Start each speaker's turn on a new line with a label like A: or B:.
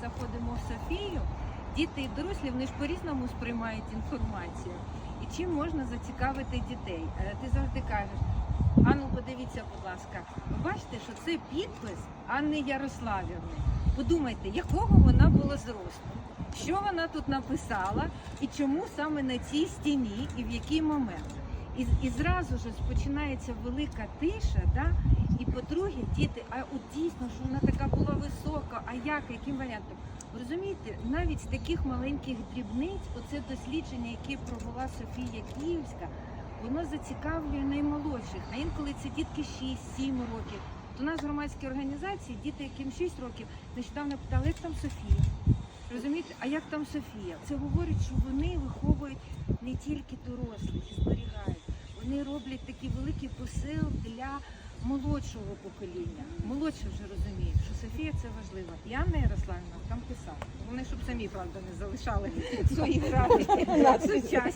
A: заходимо в Софію, діти і дорослі вони ж по-різному сприймають інформацію. І чим можна зацікавити дітей? Е, Ти завжди кажеш, Ану, подивіться, будь ласка, ви бачите, що це підпис Анни Ярославівни. Подумайте, якого вона була зросту, що вона тут написала і чому саме на цій стіні і в який момент. І, і зразу ж починається велика тиша, да? і по-друге, діти, а от дійсно, що вона така була висока, як, яким варіантом? Розумієте, навіть з таких маленьких дрібниць, оце дослідження, яке провела Софія Київська, воно зацікавлює наймолодших. А інколи це дітки 6-7 років. То у нас в громадській організації діти, яким 6 років, нещодавно питали, як там Софія. Розумієте, а як там Софія? Це говорить, що вони виховують не тільки дорослих і зберігають. Вони роблять такий великий посил для молодшого покоління. Молодші вже Софія це важливо. Я не Ярославівна там писав. Вони щоб самі правда не залишали свої ради. сучасні.